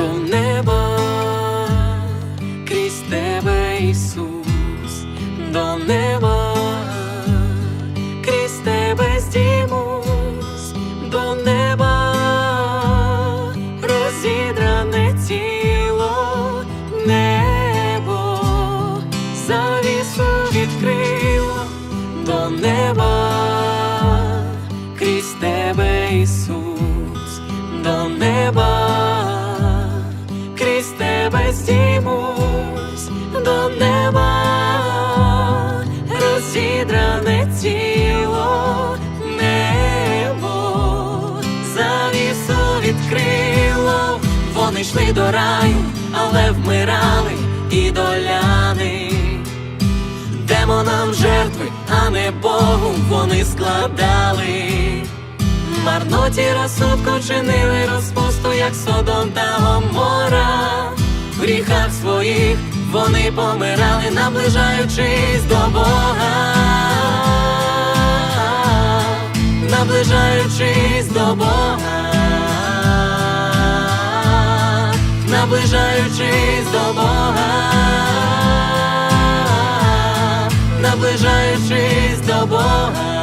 до неба, крізь тебе, Ісус, до неба, крізь тебе здіймусь, до неба, розідране тіло, небо, завісу відкрило до неба, крізь тебе, Ісус, до неба, тебе до неба, розідране тіло, небо, завісу відкрило, вони йшли до раю, але вмирали і доляни. Демонам жертви, а не Богу вони складали. Марноті розсудку чинили розпусту, як Содом та Гомора. В гріхах своїх. Вони помирали, наближаючись до Бога, наближаючись до Бога, наближаючись до Бога, наближаючись до Бога.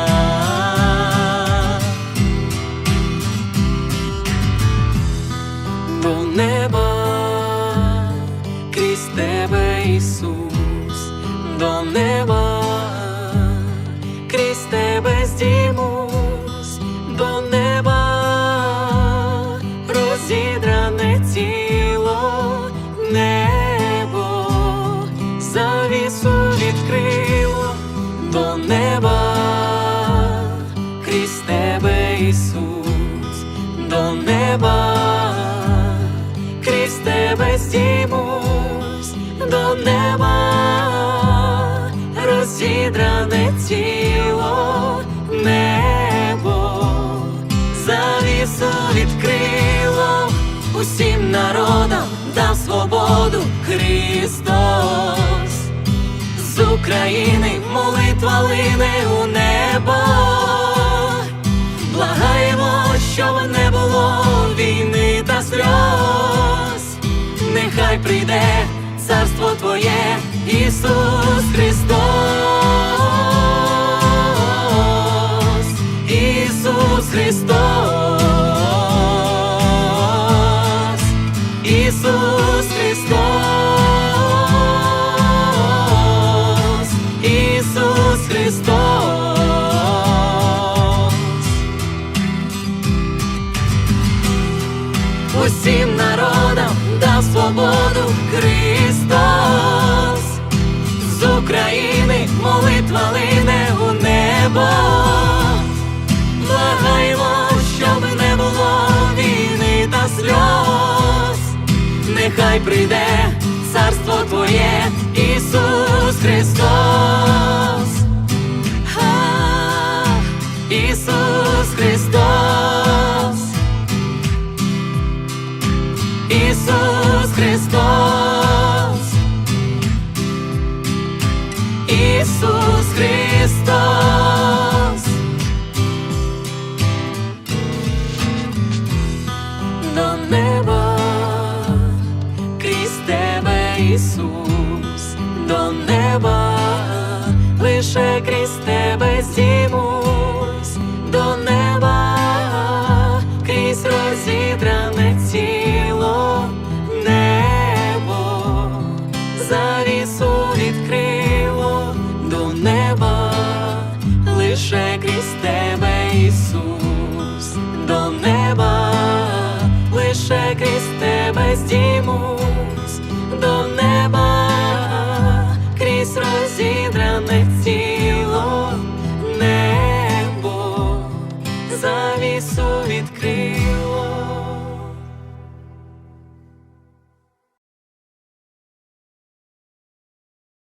Розідране тіло, небо, завісу відкрило, усім народам дав свободу Христос з України молитва лине у небо. Благаємо, щоб не було війни та сльоз. Нехай прийде царство Твоє, Ісус свободу Ісус Христос. До неба крізь тебе, Ісус, відкрило.